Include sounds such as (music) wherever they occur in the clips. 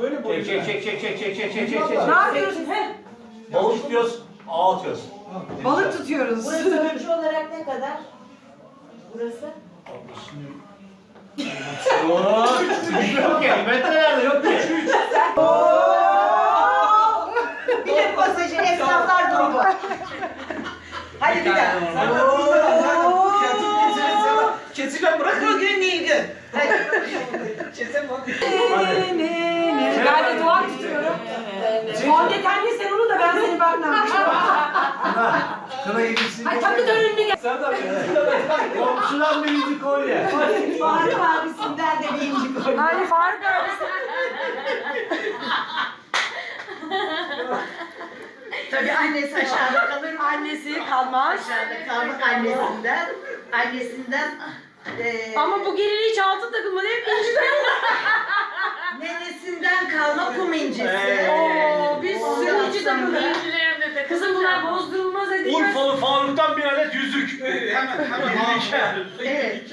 Böyle boyunca. Çek çek çek çek çek çek çek çek çek. Ne yapıyorsun? Heh, Balık tutuyoruz, ağ atıyoruz. balık tutuyoruz. Burası (laughs) ölçü olarak ne kadar? Burası? Oo, yok ya, metrelerde yok ki. (laughs) Bir de pasajı esnaflar grubu. Hadi bir daha. Keseceğim bırak. Bugün değil gün. Hadi. Kesem Fondötenli sen onu da ben seni bakmam. (laughs) Kına yemişsin. Ay takı önünü gel. Serdar Bey. Komşudan birinci kolye. Faruk abisinden de bir inci koy. Ay Faruk abi. Tabii annesi aşağıda kalır. Annesi kalmaz. Aşağıda kalmak annesinden. Annesinden eee Ama bu gelin hiç altın takılmadı hep inci (laughs) nenesinden kalma kum incisi. Oo, bir sürü inci sonra- takıldı. Kızım bunlar bozdurulmaz edilmez. Urfalı Faruk'tan bir adet yüzük. (laughs) Hemen hemen. Evet.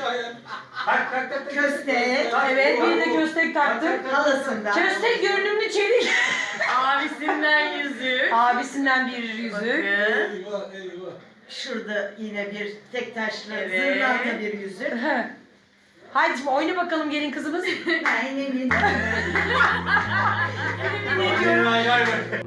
Tak tak tak tak. Köstek. Evet bir de köstek taktık. Halasından. Köstek görünümlü çelik. (laughs) Abisinden yüzük. Abisinden bir yüzük. Eyvah eyvah. Şurada yine bir tek taşlı Evet. zırnaklı bir yüzük. Haydi şimdi oyna bakalım gelin kızımız. Ben yine bilmiyorum. Ne diyorum? Vay vay vay.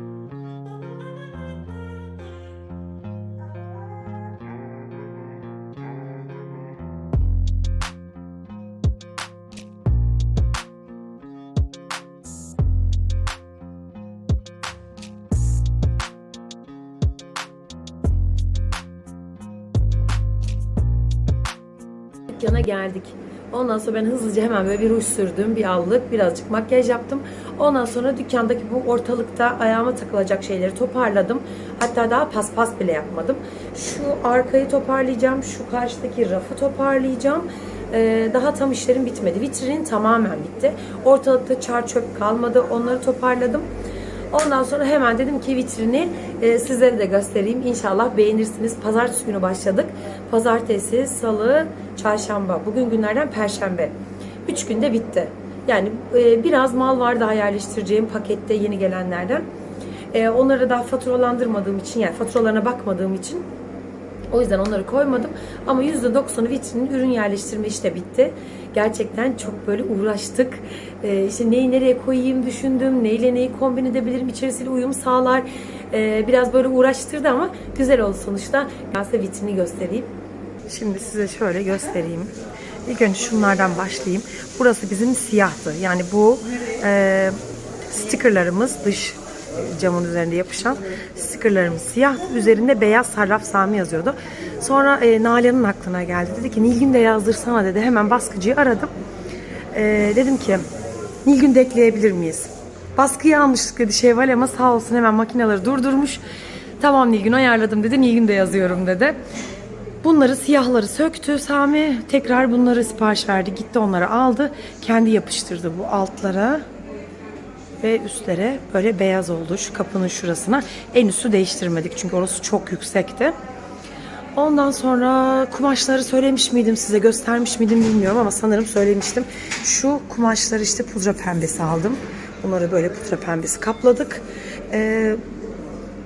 geldik. Ondan sonra ben hızlıca hemen böyle bir ruj sürdüm, bir allık, birazcık makyaj yaptım. Ondan sonra dükkandaki bu ortalıkta ayağıma takılacak şeyleri toparladım. Hatta daha paspas bile yapmadım. Şu arkayı toparlayacağım, şu karşıdaki rafı toparlayacağım. Ee, daha tam işlerim bitmedi. Vitrinin tamamen bitti. Ortalıkta çar çöp kalmadı. Onları toparladım. Ondan sonra hemen dedim ki vitrini e, sizlere de göstereyim. İnşallah beğenirsiniz. Pazartesi günü başladık. Pazartesi, salı, çarşamba. Bugün günlerden perşembe. Üç günde bitti. Yani e, biraz mal var daha yerleştireceğim pakette yeni gelenlerden. E, onları daha faturalandırmadığım için yani faturalarına bakmadığım için o yüzden onları koymadım. Ama %90'ı vitrinin ürün yerleştirme işte bitti. Gerçekten çok böyle uğraştık. Ee, işte neyi nereye koyayım düşündüm. Neyle neyi kombin edebilirim. içerisiyle uyum sağlar. Ee, biraz böyle uğraştırdı ama güzel oldu sonuçta. Ben size vitrini göstereyim. Şimdi size şöyle göstereyim. İlk önce şunlardan başlayayım. Burası bizim siyahtı. Yani bu e, stickerlarımız dış camın üzerinde yapışan stickerlarımız siyah. Üzerinde beyaz sarraf Sami yazıyordu. Sonra e, Nalan'ın aklına geldi. Dedi ki Nilgün de yazdırsana dedi. Hemen baskıcıyı aradım. E, dedim ki Nilgün de ekleyebilir miyiz? Baskıyı almıştık dedi Şevval ama sağ olsun hemen makineleri durdurmuş. Tamam Nilgün ayarladım dedi. Nilgün de yazıyorum dedi. Bunları siyahları söktü Sami. Tekrar bunları sipariş verdi. Gitti onları aldı. Kendi yapıştırdı bu altlara ve üstlere böyle beyaz oldu şu kapının şurasına. En üstü değiştirmedik çünkü orası çok yüksekti. Ondan sonra kumaşları söylemiş miydim size göstermiş miydim bilmiyorum ama sanırım söylemiştim. Şu kumaşları işte pudra pembesi aldım. Bunları böyle pudra pembesi kapladık. Ee,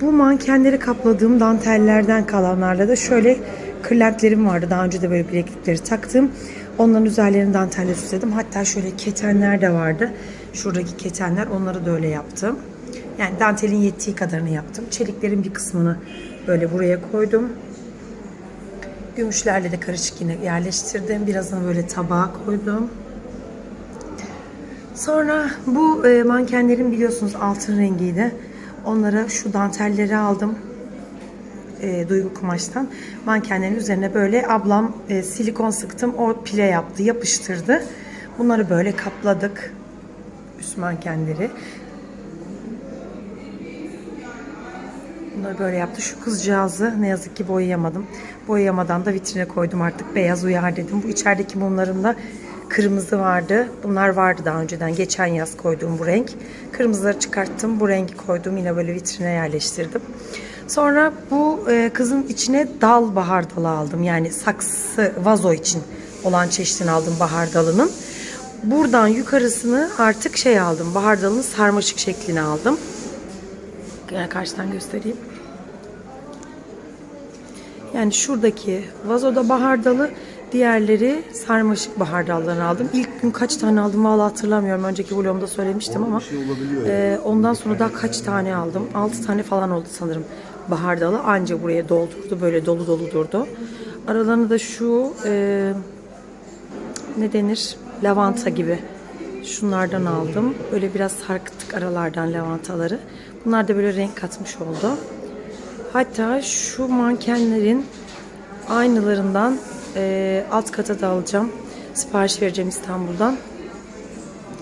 bu mankenleri kapladığım dantellerden kalanlarla da şöyle kırlentlerim vardı. Daha önce de böyle bileklikleri taktım. Onların üzerlerini dantelle süsledim. Hatta şöyle ketenler de vardı. Şuradaki ketenler onları da öyle yaptım. Yani dantelin yettiği kadarını yaptım. Çeliklerin bir kısmını böyle buraya koydum. Gümüşlerle de karışık yine yerleştirdim. Birazını böyle tabağa koydum. Sonra bu e, mankenlerin biliyorsunuz altın rengiydi. Onlara şu dantelleri aldım. E, duygu kumaştan. Mankenlerin üzerine böyle ablam e, silikon sıktım. O pile yaptı, yapıştırdı. Bunları böyle kapladık. Üst mankenleri. Bunları böyle yaptı. Şu kızcağızı ne yazık ki boyayamadım. Boyayamadan da vitrine koydum artık. Beyaz uyar dedim. Bu içerideki mumlarımda kırmızı vardı. Bunlar vardı daha önceden. Geçen yaz koyduğum bu renk. Kırmızıları çıkarttım. Bu rengi koydum. Yine böyle vitrine yerleştirdim. Sonra bu e, kızın içine dal bahar dalı aldım. Yani saksı vazo için olan çeşidini aldım bahar dalının. Buradan yukarısını artık şey aldım. Bahardalının sarmaşık şeklini aldım. Gel karşıdan göstereyim. Yani şuradaki vazoda bahardalı, diğerleri sarmaşık bahardallarını aldım. İlk gün kaç tane aldım vallahi hatırlamıyorum. Önceki vlogumda söylemiştim ama e, ondan sonra daha kaç tane aldım? 6 tane falan oldu sanırım bahardalı. Anca buraya doldurdu. Böyle dolu dolu durdu. Aralarında da şu e, ne denir? Lavanta gibi. Şunlardan aldım. Böyle biraz sarkıttık aralardan lavantaları. Bunlar da böyle renk katmış oldu. Hatta şu mankenlerin aynılarından eee, alt kata da alacağım. Sipariş vereceğim İstanbul'dan.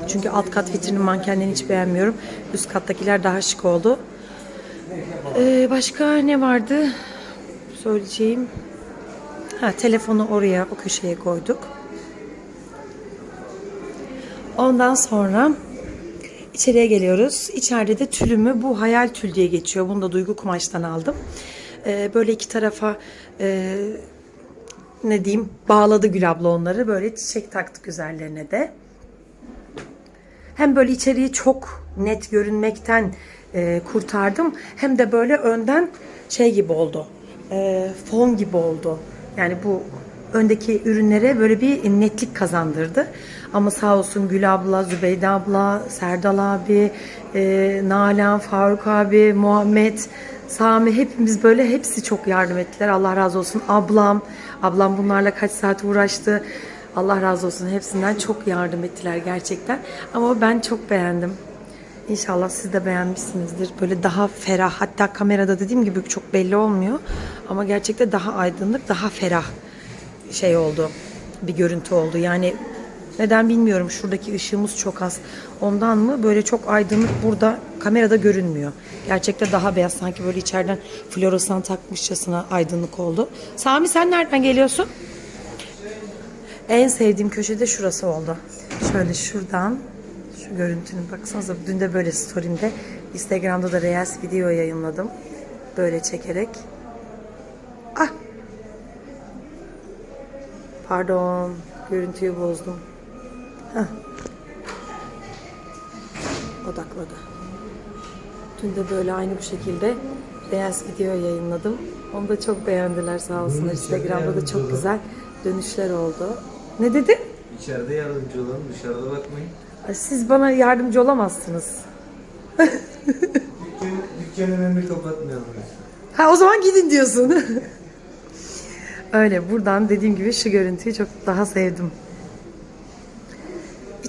Çünkü alt kat vitrinin mankenlerini hiç beğenmiyorum. Üst kattakiler daha şık oldu. Eee, başka ne vardı? Söyleyeceğim. Ha, telefonu oraya, o köşeye koyduk. Ondan sonra içeriye geliyoruz. İçeride de tülümü bu hayal tül diye geçiyor. Bunu da duygu kumaştan aldım. Ee, böyle iki tarafa e, ne diyeyim bağladı Gül abla onları. Böyle çiçek taktık üzerlerine de. Hem böyle içeriği çok net görünmekten e, kurtardım. Hem de böyle önden şey gibi oldu. E, fon gibi oldu. Yani bu öndeki ürünlere böyle bir netlik kazandırdı. Ama sağ olsun Gül abla, Zübeyde abla, Serdal abi, e, Nalan, Faruk abi, Muhammed, Sami hepimiz böyle hepsi çok yardım ettiler. Allah razı olsun. Ablam, ablam bunlarla kaç saat uğraştı. Allah razı olsun hepsinden çok yardım ettiler gerçekten. Ama ben çok beğendim. İnşallah siz de beğenmişsinizdir. Böyle daha ferah hatta kamerada dediğim gibi çok belli olmuyor. Ama gerçekten daha aydınlık, daha ferah şey oldu. Bir görüntü oldu. Yani neden bilmiyorum. Şuradaki ışığımız çok az. Ondan mı böyle çok aydınlık burada kamerada görünmüyor. Gerçekten daha beyaz sanki böyle içeriden floresan takmışçasına aydınlık oldu. Sami sen nereden geliyorsun? En sevdiğim köşede şurası oldu. Şöyle şuradan şu görüntünün baksanıza dün de böyle story'imde Instagram'da da Reels video yayınladım. Böyle çekerek. Ah! Pardon. Görüntüyü bozdum. Heh. Odakladı. Dün de böyle aynı bu şekilde Reels video yayınladım. Onu da çok beğendiler sağ olsunlar. Instagram'da da çok güzel dönüşler oldu. Ne dedin? İçeride yardımcı olun, dışarıda bakmayın. Ay, Siz bana yardımcı olamazsınız. Dükkan, dükkanın önünü kapatmayalım. Ha o zaman gidin diyorsun. (laughs) Öyle buradan dediğim gibi şu görüntüyü çok daha sevdim.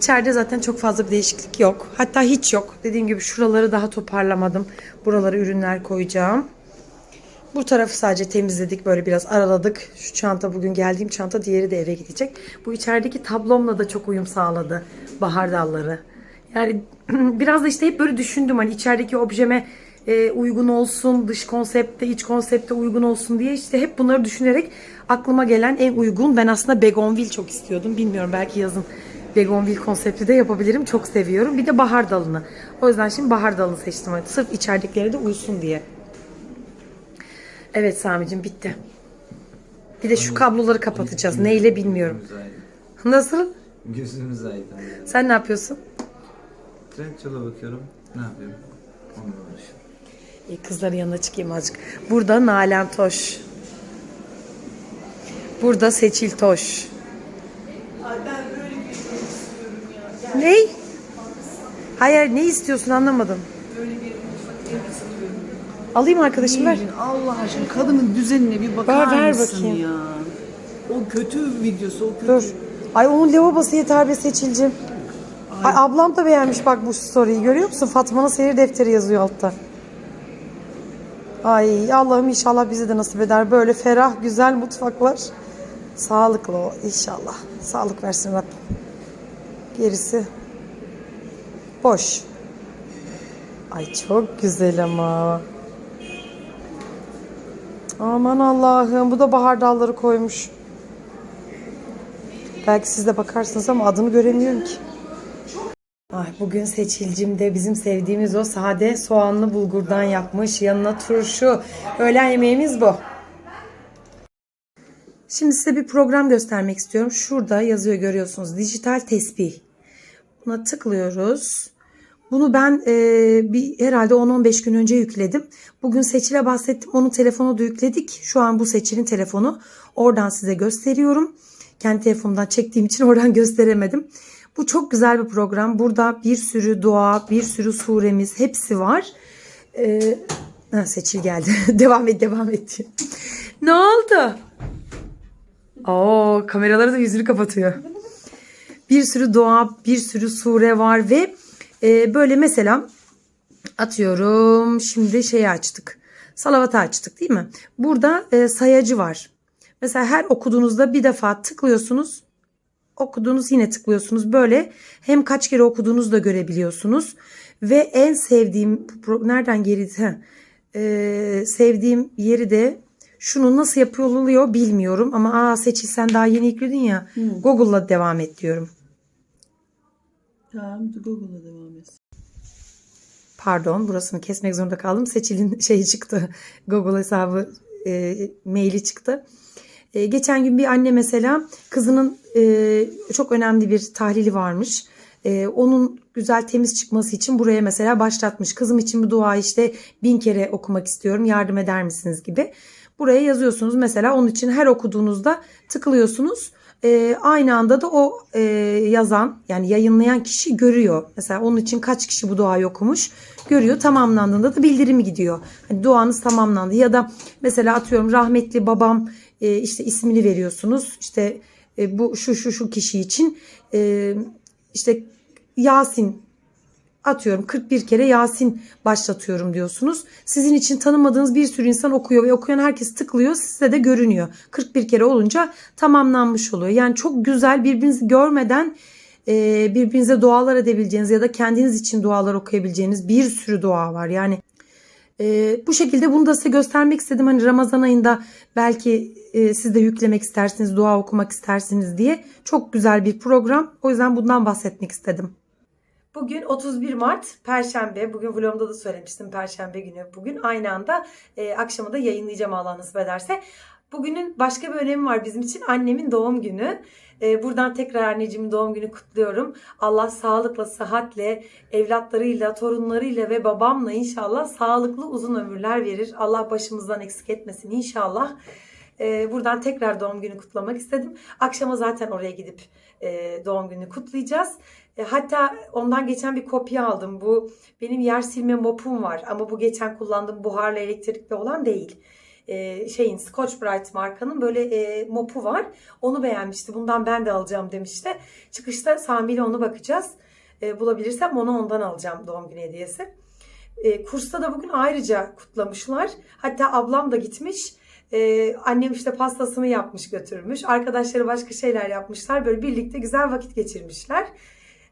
İçeride zaten çok fazla bir değişiklik yok. Hatta hiç yok. Dediğim gibi şuraları daha toparlamadım. Buralara ürünler koyacağım. Bu tarafı sadece temizledik. Böyle biraz araladık. Şu çanta bugün geldiğim çanta diğeri de eve gidecek. Bu içerideki tablomla da çok uyum sağladı. Bahar dalları. Yani (clears throat) biraz da işte hep böyle düşündüm hani içerideki objeme e, uygun olsun, dış konsepte, iç konsepte uygun olsun diye işte hep bunları düşünerek aklıma gelen en uygun. Ben aslında begonvil çok istiyordum. Bilmiyorum belki yazın begonvil konsepti de yapabilirim. Çok seviyorum. Bir de bahar dalını. O yüzden şimdi bahar dalını seçtim. Hani Sırf içeridekileri de uysun diye. Evet Sami'cim bitti. Bir de şu kabloları kapatacağız. Neyle bilmiyorum. Nasıl? Gözümüz aydın. Sen ne yapıyorsun? Trendyol'a bakıyorum. Ne yapıyorum? Onunla uğraşıyorum. İyi kızların yanına çıkayım azıcık. Burada Nalan Toş. Burada Seçil Toş. Ney? Hayır ne istiyorsun anlamadım. Alayım arkadaşım ver. Allah aşkına kadının düzenine bir bakar Ver, ver mısın bakayım. ya? O kötü videosu, o kötü. Dur. Ay onun lavabosu yeter be Seçil'cim. Ay ablam da beğenmiş bak bu story'yi görüyor musun? Fatma'nın seyir defteri yazıyor altta. Ay Allah'ım inşallah bize de nasip eder. Böyle ferah güzel mutfaklar. Sağlıklı o inşallah. Sağlık versin Rabbim. Gerisi boş. Ay çok güzel ama. Aman Allah'ım bu da bahar dalları koymuş. Belki siz de bakarsınız ama adını göremiyorum ki. Ay bugün Seçilcim de bizim sevdiğimiz o sade soğanlı bulgurdan yapmış. Yanına turşu. Öğlen yemeğimiz bu. Şimdi size bir program göstermek istiyorum. Şurada yazıyor görüyorsunuz. Dijital tesbih. Buna tıklıyoruz. Bunu ben e, bir herhalde 10-15 gün önce yükledim. Bugün Seçil'e bahsettim. Onun telefonu da yükledik. Şu an bu Seçil'in telefonu. Oradan size gösteriyorum. Kendi telefonumdan çektiğim için (laughs) oradan gösteremedim. Bu çok güzel bir program. Burada bir sürü dua, bir sürü suremiz hepsi var. Ee, Seçil geldi. (laughs) devam et, devam et. ne oldu? Oo, kameraları da yüzünü kapatıyor. Bir sürü dua, bir sürü sure var ve e, böyle mesela atıyorum şimdi şeyi açtık. Salavatı açtık değil mi? Burada e, sayacı var. Mesela her okuduğunuzda bir defa tıklıyorsunuz. Okuduğunuz yine tıklıyorsunuz. Böyle hem kaç kere okuduğunuzu da görebiliyorsunuz. Ve en sevdiğim nereden geri. Ee, sevdiğim yeri de şunu nasıl yapılıyor bilmiyorum ama aa Seçil sen daha yeni yükledin ya Google'la devam et diyorum. Tamam Google'a devam et. Pardon burasını kesmek zorunda kaldım. Seçil'in (laughs) şeyi çıktı. Google hesabı e, maili çıktı. E, geçen gün bir anne mesela kızının e, çok önemli bir tahlili varmış. E, onun güzel temiz çıkması için buraya mesela başlatmış. Kızım için bu duayı işte bin kere okumak istiyorum yardım eder misiniz gibi. Buraya yazıyorsunuz mesela onun için her okuduğunuzda tıklıyorsunuz. E, aynı anda da o e, yazan yani yayınlayan kişi görüyor. Mesela onun için kaç kişi bu duayı okumuş görüyor. Tamamlandığında da bildirimi gidiyor. Hani duanız tamamlandı ya da mesela atıyorum rahmetli babam e, işte ismini veriyorsunuz. İşte e, bu şu şu şu kişi için e, işte Yasin atıyorum 41 kere Yasin başlatıyorum diyorsunuz. Sizin için tanımadığınız bir sürü insan okuyor ve okuyan herkes tıklıyor size de görünüyor. 41 kere olunca tamamlanmış oluyor. Yani çok güzel birbirinizi görmeden e, birbirinize dualar edebileceğiniz ya da kendiniz için dualar okuyabileceğiniz bir sürü dua var. Yani e, bu şekilde bunu da size göstermek istedim. Hani Ramazan ayında belki e, siz de yüklemek istersiniz, dua okumak istersiniz diye. Çok güzel bir program. O yüzden bundan bahsetmek istedim. Bugün 31 Mart Perşembe. Bugün vlogumda da söylemiştim Perşembe günü. Bugün aynı anda e, akşama da yayınlayacağım Allah nasip ederse. Bugünün başka bir önemi var bizim için. Annemin doğum günü. E, buradan tekrar anneciğimin doğum günü kutluyorum. Allah sağlıkla, sıhhatle, evlatlarıyla, torunlarıyla ve babamla inşallah sağlıklı uzun ömürler verir. Allah başımızdan eksik etmesin inşallah. E, buradan tekrar doğum günü kutlamak istedim. Akşama zaten oraya gidip e, doğum günü kutlayacağız. E, hatta ondan geçen bir kopya aldım. Bu benim yer silme mopum var ama bu geçen kullandığım buharlı elektrikli olan değil. E, şeyin Scotch Brite markanın böyle e, mopu var. Onu beğenmişti. Bundan ben de alacağım demişti. Çıkışta Sami ile onu bakacağız. E, bulabilirsem onu ondan alacağım doğum günü hediyesi. E, kursta da bugün ayrıca kutlamışlar. Hatta ablam da gitmiş. Ee, annem işte pastasını yapmış götürmüş. Arkadaşları başka şeyler yapmışlar. Böyle birlikte güzel vakit geçirmişler.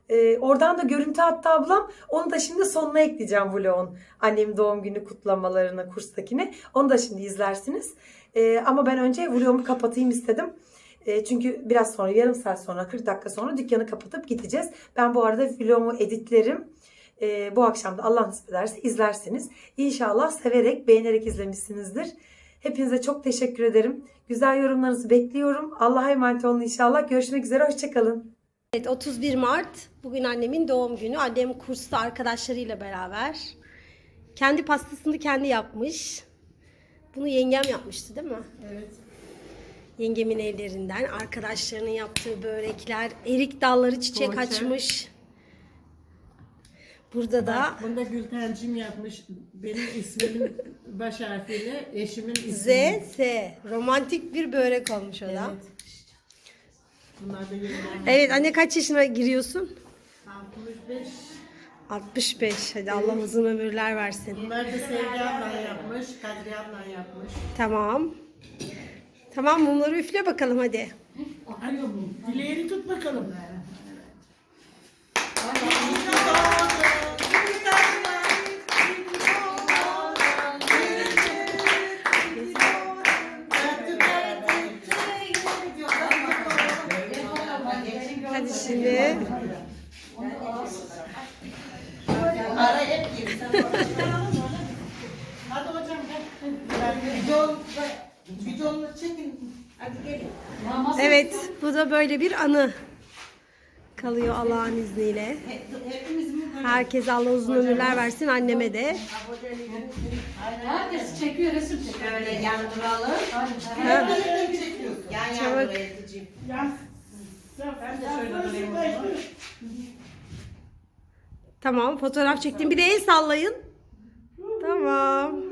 Ee, oradan da görüntü attı ablam. Onu da şimdi sonuna ekleyeceğim vlogun. Annemin doğum günü kutlamalarını, kurstakini. Onu da şimdi izlersiniz. Ee, ama ben önce vlogumu kapatayım istedim. Ee, çünkü biraz sonra, yarım saat sonra, 40 dakika sonra dükkanı kapatıp gideceğiz. Ben bu arada vlogumu editlerim. Ee, bu akşam da Allah nasip ederse izlersiniz. İnşallah severek, beğenerek izlemişsinizdir. Hepinize çok teşekkür ederim. Güzel yorumlarınızı bekliyorum. Allah'a emanet olun inşallah. Görüşmek üzere. Hoşçakalın. Evet 31 Mart bugün annemin doğum günü. Annem kursta arkadaşlarıyla beraber. Kendi pastasını kendi yapmış. Bunu yengem yapmıştı değil mi? Evet. Yengemin ellerinden arkadaşlarının yaptığı börekler, erik dalları çiçek Poğaça. açmış. Burada da Bunu da Gültencim yapmış. Benim ismimin baş harfiyle eşimin ismi. Z, Z. Romantik bir börek olmuş o da. Evet. Bunlar da yeniler. Evet anne kaç yaşına giriyorsun? 65. 65. Hadi Allah uzun ömürler versin. Bunlar da Sevgi ablan yapmış. Kadriye ablan yapmış. Tamam. Tamam mumları üfle bakalım hadi. Hadi dileğini tut bakalım. Hadi Hadi hocam gel. Bidon, bidonla çekin. Hadi gelin. Evet bu da böyle bir anı. kalıyor Allah'ın izniyle. Herkese Allah uzun ömürler versin anneme de. Herkes çekiyor resim çekiyor. Şöyle yan duralım. Ha, Yan yan Çabuk. dur Ezgi'cim. Ben de şöyle durayım. Tamam fotoğraf çektim. Bir de el sallayın. Tamam.